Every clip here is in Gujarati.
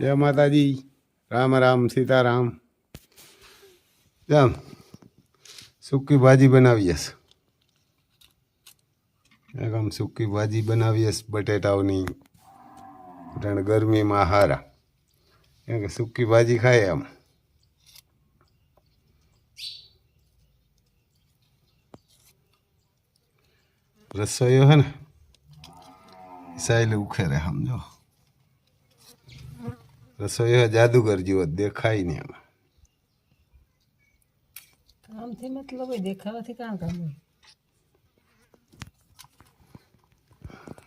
જય માતાજી. રામ રામ, સીતારામ. જામ સૂકી ભાજી બનાવીએ આમ સૂકી ભાજી બનાવીએ બટેટાઓની. કારણ ગરમીમાં હારા. કેમ કે સૂકી ભાજી ખાય આમ. રસોઈયો હે ને, સાયલે ઉખેરે, સમજો. રસોઈયો જાદુગર જેવો દેખાય નહીં એમાં. કામથી મતલબ હોય દેખાવાથી કામ કામ હોય.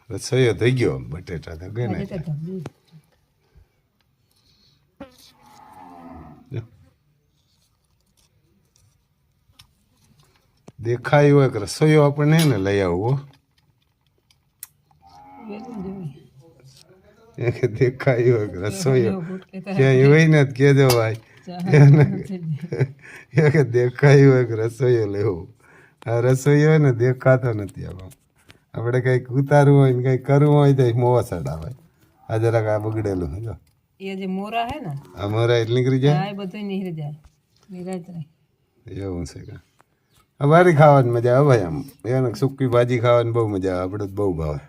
રસોઈયો થઈ ગયો બટેટા તો ગઈ ને. દેખાય હોય કે રસોઈયો આપણને ને લઈ આવવો દેખાય રસોઈયો ક્યાંય હોય ને કેજો ભાઈ. કે દેખાય હોય રસોઈયો લેવો આ રસોઈયો હોય ને દેખાતો નથી આમાં. આપણે કંઈક ઉતારવું હોય ને કંઈક કરવું હોય તો મોવા ચડાવે આ જરાક આ બગડેલું જો. એ જે મોરા હે ને? આ મોરા એટલે નીકળી જાય? બધું નીકળી જાય. નિરાજ એવું છે કે. અમારી ખાવાની મજા આવે ભાઈ આમ. એને સૂકી ભાજી ખાવાની બહુ મજા આવે. આપણે બહુ ભાવે.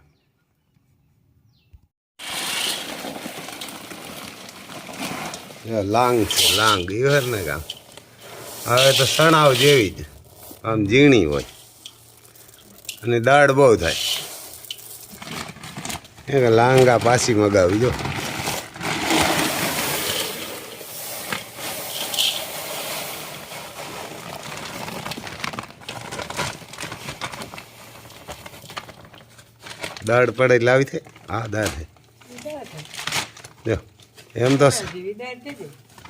લાંગ છે લાંગ. ઈવર ને કામ હવે તો સણાવ જેવી જ. આમ ઝીણી હોય. અને દાળ બહુ થાય. એ લાંગા પાછી મગાવી જો દાળ પડે લાવી છે હા દાળ છે જો એમ તો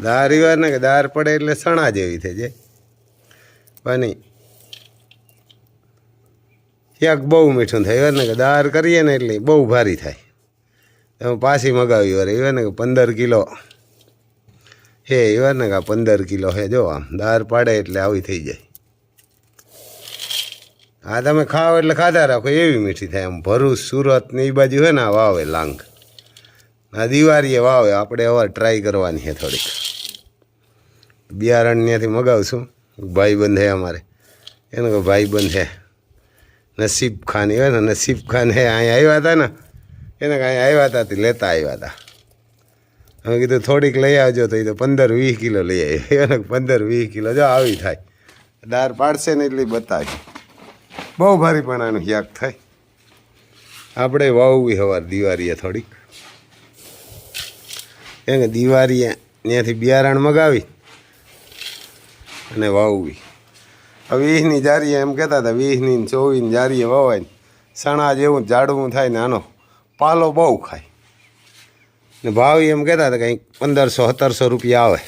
દાર ઈવાર ને કે દાળ પડે એટલે સણા જેવી થઈ જાય. બની એક બહુ મીઠું થાય. ને કે દાળ કરીએ ને એટલે બહુ ભારી થાય. એમાં પાછી મગાવી વાર એવા ને કે પંદર કિલો. હે એવા ને કે આ પંદર કિલો હે જો આમ. દાળ પાડે એટલે આવી થઈ જાય. હા તમે ખાઓ એટલે ખાધા રાખો એવી મીઠી થાય. આમ ભરૂચ સુરત ને એ બાજુ હોય ને આ વાવે લાંગ આ દિવાળીએ વાવે, આપણે હવે ટ્રાય કરવાની છે થોડીક. બિયારણ ત્યાંથી મગાવશું, ભાઈબંધ હે અમારે. એને કે ભાઈબંધ હે નસીબ ખાન એવા ને, નસીબ ખાન હે અહીંયા આવ્યા હતા ને, એને કે આવ્યા હતા લેતા આવ્યા હતા. અમે કીધું, થોડીક લઈ આવજો. તો એ તો પંદર વીસ કિલો લઈ આવી એને પંદર વીસ કિલો, જો આવી થાય. દાળ પાડશે ને એટલી બતાવી. બહુ ભારીપણાનું યાક થાય. આપણે વાવવી હવાર દિવાળીએ થોડીક. કેમ કે દિવાળી ત્યાંથી બિયારણ મગાવી અને વાવવી. હવે વીસની જારીએ એમ કહેતા હતા વીસની ચોવીસની જારીએ વાવાય ને, સણા જેવું જાડવું થાય ને આનો પાલો બહુ ખાય. ને ભાવ એમ કહેતા હતા કંઈક પંદરસો, સત્તરસો રૂપિયા આવે.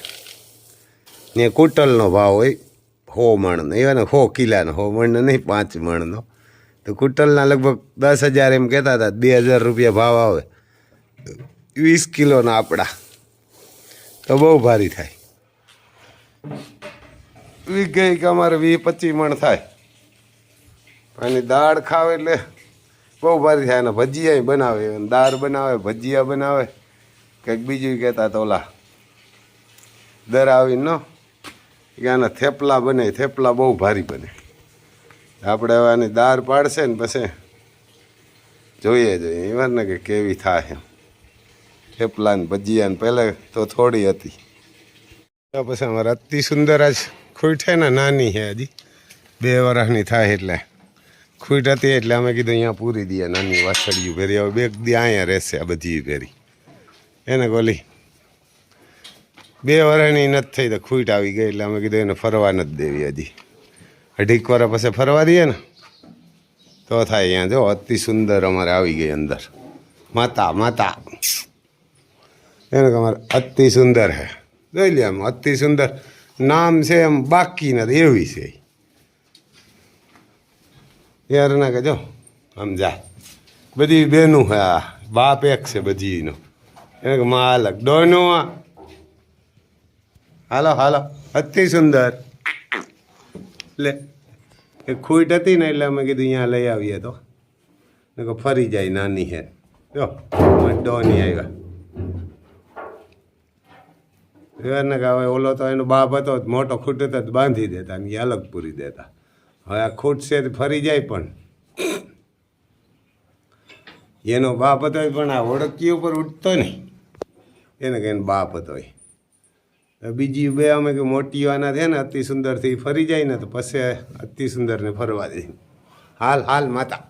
ને કુટલનો ભાવ હોય હો મણનો, એવા ને હો કિલાનો, હો મણનો નહીં, પાંચ મણનો. તો કુટલના લગભગ દસ હજાર એમ કહેતા હતા, બે હજાર રૂપિયા ભાવ આવે. વીસ કિલોના આપણા તો બહુ ભારી થાય. વી ગઈ કે અમારે વીસ પચીસ મણ થાય. અને દાળ ખાવ એટલે બહુ ભારી થાય. અને ભજીયા બનાવે. દાળ બનાવે, ભજીયા બનાવે. કંઈક બીજું કહેતા તો ઓલા દર આવીને કે આના થેપલા બને. થેપલા બહુ ભારી બને. આપણે હવે આની દાળ પાડશે ને પછી જોઈએ જોઈએ. એવા ને કે કેવી થાય એમ. થેપલા ને ભજીયા ને પહેલાં તો થોડી હતી. પછી અમારે અતિ સુંદર આજ ખૂટ છે ને, નાની છે હજી. બે વર્ષની થાય એટલે. ખૂટ હતી એટલે અમે કીધું અહીંયા પૂરી દઈએ, નાની વાસળિયું ભેરી. હવે બે દી અહીંયા રહેશે આ બધી પહેરી એને ગોલી? બે વર્ષની નથી થઈ તો ખૂટ આવી ગઈ એટલે અમે કીધું એને ફરવા નથી દેવી હજી. અઢીક વાર પછી ફરવા દઈએ ને, તો થાય અહીંયા. જો, અતિ સુંદર અમારે આવી ગઈ અંદર. માતા માતા. એને કે અમારે અતિ સુંદર હે જોઈ લે આમ અતિ સુંદર નામ છે એમ બાકી નથી એવી છે યાર ના કહેજો સમજા બધી બેનું હે આ બાપ એક છે બધીનો એને કે માં અલગ આ હાલો હાલો અતિ સુંદર લે એ ખૂટ હતી ને એટલે અમે કીધું અહીંયા લઈ આવીએ તો ફરી જાય નાની હે જો ડોની આવ્યા એને કે હવે ઓલો તો એનો બાપ હતો, મોટો ખૂટ તો જ બાંધી દેતા અને અલગ પૂરી દેતા. હવે આ ખૂટશે તો ફરી જાય પણ. એનો બાપ હતો પણ આ ઓળખી ઉપર ઉઠતો નહીં. એને કે એનો બાપ હતો બીજી બે અમે કે મોટી આના છે ને, અતિ સુંદરથી ફરી જાય ને તો પછી અતિ સુંદરને ફરવા દે. હાલ હાલ, માતા.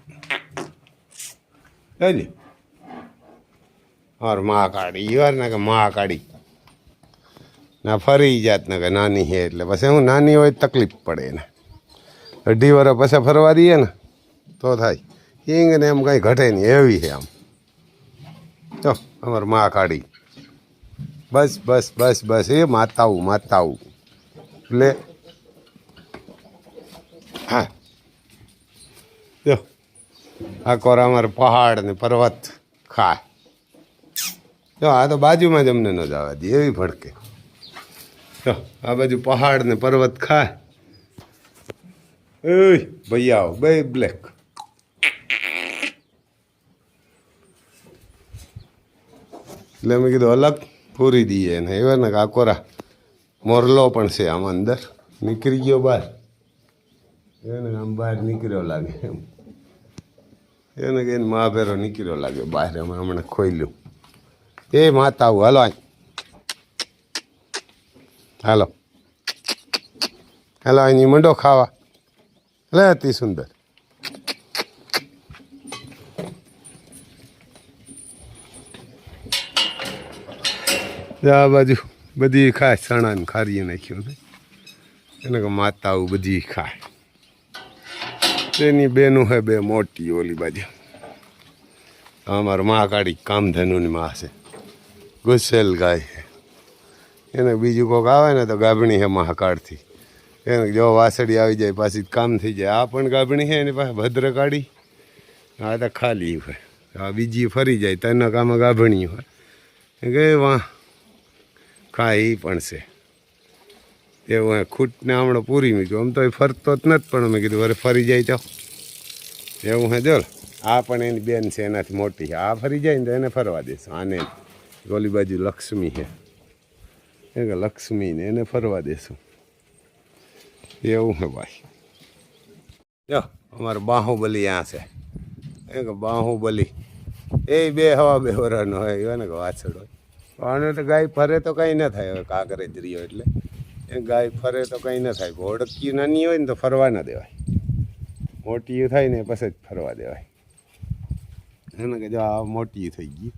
હજી ઓર મા કાઢી યાર ને કે મા કાઢી ના, ફરી જાતને કે નાની છે એટલે પછી હું નાની હોય તકલીફ પડે એને. અઢી વર્ષ પછી ફરવા દઈએ ને, તો થાય. હિંગ ને એમ કંઈ ઘટે નહીં, એવી છે આમ. તો અમારમાં કાઢી બસ બસ બસ બસ, એ માતાવું માતાવું એટલે હા. જો, આ કોરા અમારે પહાડ ને પર્વત ખા. જો, આ તો બાજુમાં જ અમને ન જવા દે, એવી ભડકે. જો આ બાજુ પહાડ ને પર્વત ખાય એ ભૈયાઓ બે બ્લેક. એટલે મેં કીધું અલગ પૂરી દઈએ ને, એવા ને કાકોરા. મોરલો પણ છે આમાં અંદર. નીકળી ગયો બહાર એને આમ બહાર નીકળ્યો લાગે એમ. એને કે એને મહાભેરો નીકળ્યો લાગે બહાર અમે હમણાં ખોલ્યું એ માતા હાલો અહીં હાલો. હાલો એની મંડો ખાવા. લે અતિ સુંદર. આ બાજુ બધી ખાય ચણા ને ખારી નાખ્યું એને કે માતા બધી ખાય. તેની બેનું હે બે મોટી ઓલી બાજુ. અમારું મહાકાળી કામધેનુની માં છે. ગુસેલ ગાય એને બીજું કોક આવે ને તો ગાભણી છે મહાકાળથી. એને જો વાસળી આવી જાય, પાછી કામ થઈ જાય. આ પણ ગાભણી છે એની પાસે ભદ્રકાળી આ તો ખાલી હોય. આ બીજી ફરી જાય, તને કામે ગાભણી હોય. ગઈ ખાય એ પણ છે. એવું હે ખૂટને હમણાં પૂરી મૂક્યું. આમ તો એ ફરતો જ નથી, પણ અમે કીધું અરે ફરી જાય તો. એવું હે, જો આ પણ એની બેન છે, એનાથી મોટી છે. આ ફરી જાય ને તો એને ફરવા દેશું. આને ગોલી બાજુ લક્ષ્મી છે લક્ષ્મીને એને ફરવા દેશું. એવું હે ભાઈ. જો, અમારે બાહુબલી આ છે. એ કે બાહુબલી, એ બે હવા બે વરાનો હોય એને કે વાછડ હોય. પણ તો ગાય ફરે તો કંઈ ન થાય, હવે કાંકરેજ રહ્યો એટલે. એ ગાય ફરે તો કંઈ ન થાય ઘોડકી નાની હોય ને તો ફરવા ન દેવાય. મોટી થાય ને પછી જ ફરવા દેવાય. એને કે જો આ મોટી થઈ ગઈ.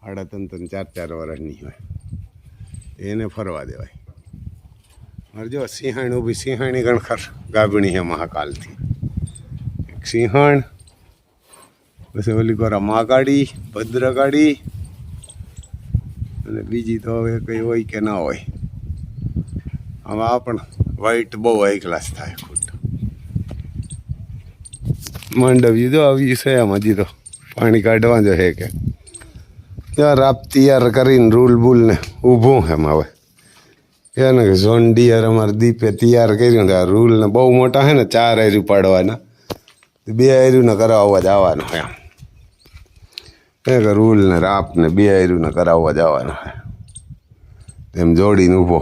સાડા ત્રણ ત્રણ ચાર ચાર વર્ષની હોય. એને ફરવા દેવાય. મારે જો સિંહાણ ઊભી સિંહાણી ગણખર ગાભણી છે મહાકાલથી. એક સિંહણ પછી ઓલી કોરા મહાકાળી ભદ્રકાળી અને બીજી તો હવે કંઈ હોય કે ના હોય. આમાં આ પણ વાઈટ બહુ હાઈ ક્લાસ થાય ખોટ માંડવ્યું જો આવી છે એમ હજી તો. પાણી કાઢવા જો હે કે રાપ તૈયાર કરીને રૂલ બુલને ઊભું એમ હવે. એને કે ઝોન ડિયર અમારે દીપે તૈયાર કર્યું ને આ રૂલને બહુ મોટા છે ને ચાર એર્યું પાડવાના. બે એર્યુંને કરાવવા કરાવવા જવાનું એમ. એ કે રૂલને રાપને બે એર્યુંને કરાવવા જવાનું છે. એમ જોડીને ઊભો.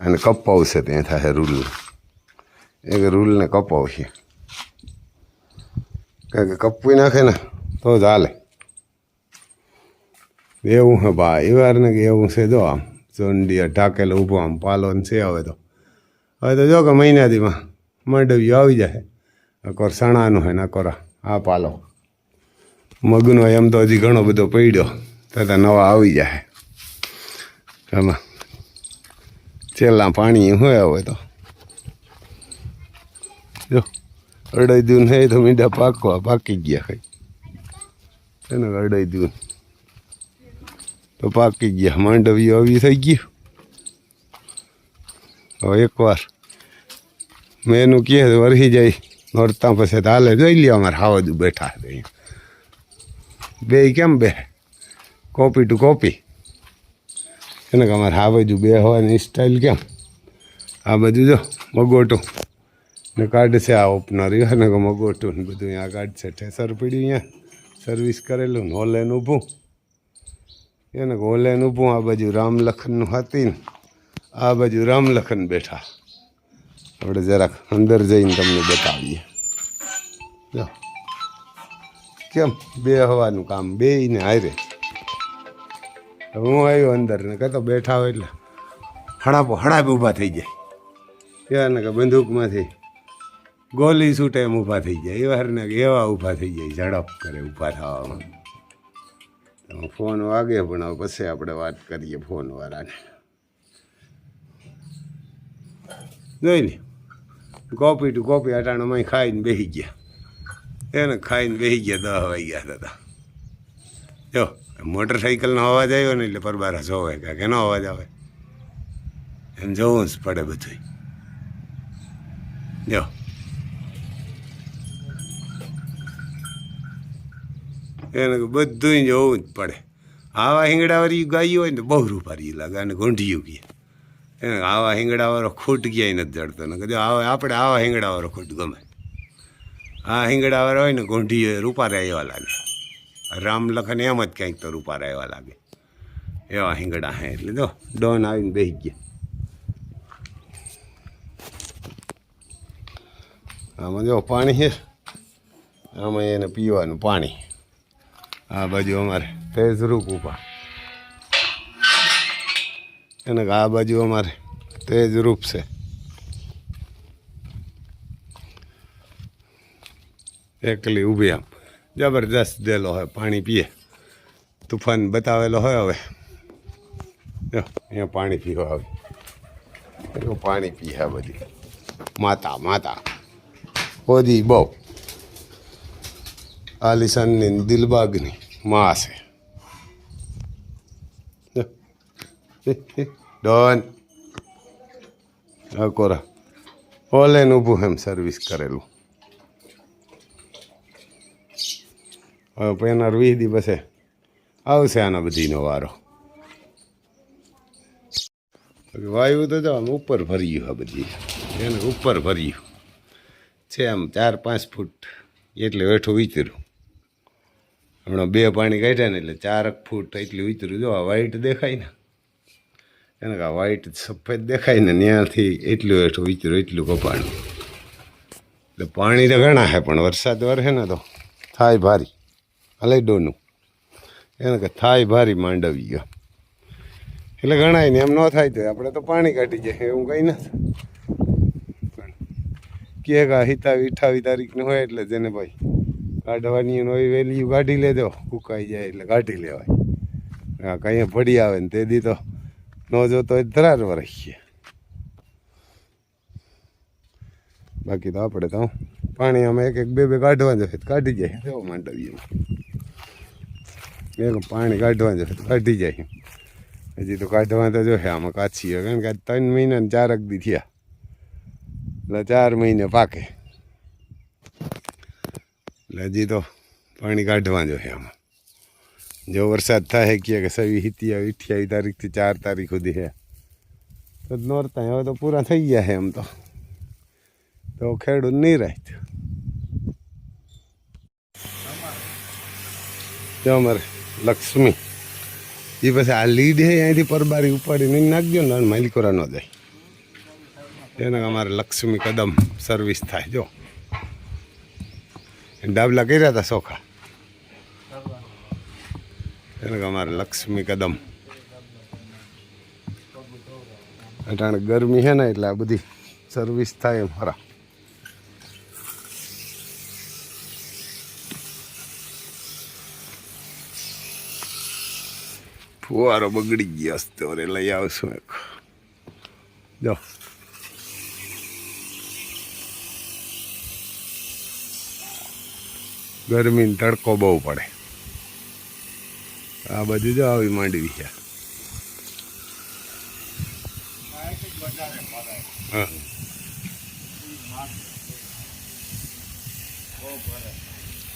અને કપાવશે ત્યાં થાય એ કે રૂલને કપાવશે. કારણ કે કપવી નાખે ને તો જ હાલે. એવું હે ભાઈ એ વાર ને કે એવું છે જો આમ. ચોંડી ઢાકેલો ઊભો આમ, પાલો છે હવે તો. હવે તો જો કે મહિનાથીમાં માંડવ્યું આવી જાય. અકોર સણાનું હે ને અકોર આ પાલો. મગનો એમ તો હજી ઘણો બધો પડ્યો. તથા નવા આવી જાય. એમાં છેલ્લા પાણી હોય હવે તો. જો, અડાઈ દૂન હે તો મીંડા પાકવા પાકી ગયા ખાઈ એને અડાઈ દૂન તો પાકી ગયા. માંડવી આવી થઈ ગયું હવે એકવાર મેં એનું કહે, વરસી જાય. નોરતા પછી હાલે. જોઈ લ્યો અમારે હાવજુ બેઠા છે બે કેમ બે? Copy to copy. એને કે અમારે હાવજુ બે હોવાની સ્ટાઇલ કેમ? આ બધું જો, મગોટું. ને કાઢશે આ ઓપનર એને કે મગોટું ને બધું અહીંયા કાઢશે. ઠેસર પડ્યું અહીંયા. સર્વિસ કરેલું ને હોલે ઊભું. એને ગોલેન ઊભું આ બાજુ રામ લખનનું હતી ને આ બાજુ રામલખન બેઠા. આપણે જરાક અંદર જઈને તમને બતાવીએ. કેમ? બે હવાનું કામ, બે ને હારે. હું આવ્યો અંદર ને કહેતો, બેઠા હોય એટલે. હડાપો, હડાપ ઊભા થઈ જાય. ત્યાં ને કે બંદૂકમાંથી ગોલી છૂટે એમ ઊભા થઈ જાય. એવા ને એવા ઊભા થઈ જાય, ઝડપ કરે ઊભા થવામાં. તો ફોન વાગે પણ પછી આપણે વાત કરીએ ફોનવાળાને જોઈ ને કોપી ટુ કોપી અટાણામાં ખાઈને બેસી ગયા. એને ખાઈને બેસી ગયા દસ વાગ્યા દાદા જો મોટરસાઇકલનો અવાજ આવ્યો ને એટલે પરબારા જોવે કે કેનો અવાજ આવે. એમ જોવું જ પડે બધું જો એને બધું જોવું જ પડે. આવા હિંગડાવાળી ગાયું હોય ને બહુ રૂપારી લાગે, અને ઘૂંઢિયું ગયા એને આવા હિંગડાવાળો ખૂટ ગયા નથી જડતો ને કદાચ આવા આપણે આવા હિંગડાવાળો ખૂટ ગમે. આ હિંગડાવાળો હોય ને ઘૂંઢી રૂપારા એવા લાગે. રામ લખન એમ જ કંઈક તો રૂપારા એવા લાગે. એવા હિંગડા હે એટલે જો, ડોન આવીને બેસી ગયા. આમાં જો પાણી છે. આમાં એને પીવાનું પાણી. આ બાજુ અમારે તેજ રૂપ ઊભા એને આ બાજુ અમારે તેજરૂપ છે. એકલી ઊભી આમ. જબરદસ્ત દેલો હોય, પાણી પીએ. તુફાન બતાવેલો હોય હવે. જો, અહીંયા પાણી પીવા આવે પાણી પીએ બધી. માતા માતા. હોદી બહુ. આલિશાનની દિલબાગની માં છે ડોન અકોરા ઓનલાઈન ઊભું એમ સર્વિસ કરેલું હવે એના વીસ દિવસે આવશે આના બધીનો વારો વાયુ તો જો આમ ઉપર ભર્યું આ બધી એને ઉપર ભર્યું છે આમ ચાર પાંચ ફૂટ એટલે વેઠું વિચર્યું હમણાં બે પાણી કાઢ્યા ને એટલે ચારક ફૂટ એટલું વિચર્યું જો આ વ્હાઈટ દેખાય ને, એને કે વ્હાઈટ સફેદ દેખાય ને ત્યાંથી એટલું હેઠું વિચરું એટલું કપાણું. એટલે પાણી તો ઘણા છે, પણ વરસાદ વરસે ને તો થાય ભારી. હલે ડોનું. એને કે થાય ભારી માંડવી ગયો. એટલે ગણાય ને એમ ન થાય તો આપણે તો પાણી કાઢી જાય એવું કંઈ નથી. કા હિતાવી અઠાવી તારીખનું હોય એટલે જેને ભાઈ કાઢવાની હોય વેલ્યુ કાઢી લેજો. ફૂકાઈ જાય એટલે કાઢી લેવાય. આ કંઈ પડી આવે ને તે દી તો ન જોતો હોય ધરાર વરસીએ બાકી તો આપણે તો પાણી અમે એક એક બે બે કાઢવા જશે કાઢી જાય. એવો માંડવીએ એક પાણી કાઢવા જશે કાઢી જાય. હજી તો કાઢવા તો જોશે આમાં કાચી હોય કારણ કે ત્રણ મહિના ચારક દી થયા. એટલે ચાર મહિને પાકે. એટલે હજી તો પાણી કાઢવા જોઈએ આમાં. જો વરસાદ થાય કે સવી સિત્યાવી અઠ્યાવીસ તારીખથી ચાર તારીખ સુધી છે તો નોરતા હવે તો પૂરા થઈ ગયા છે એમ તો. તો ખેડૂત નહીં રાખ જો અમારે લક્ષ્મી એ પછી આ લીડ છે અહીંથી પરબારી ઉપાડીને નાખજો ને માલિકોરા ન જાય. એને અમારે લક્ષ્મી કદમ સર્વિસ થાય, જો. ડાબલા કર્યા હતા સોખા. એને કે અમારે લક્ષ્મી કદમ. અટાણે ગરમી છે ને એટલે આ બધી સર્વિસ થાય એમ ખરા. ફુવારો બગડી ગયો તો લઈ આવશું એક. જો. ગરમી ને તડકો બહુ પડે. આ બધું જો આવી માંડવી છે. હા.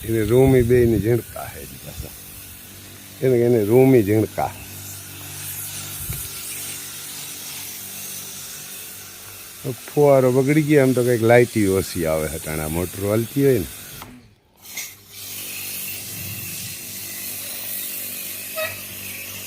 એને રૂમી બે ની ઝીણકા છે પાસે. એને એને રૂમી ઝીણકા. ફુવારો બગડી ગયા એમ તો કંઈક લાઇટી ઓછી આવે હટાણા મોટર હલતી હોય ને.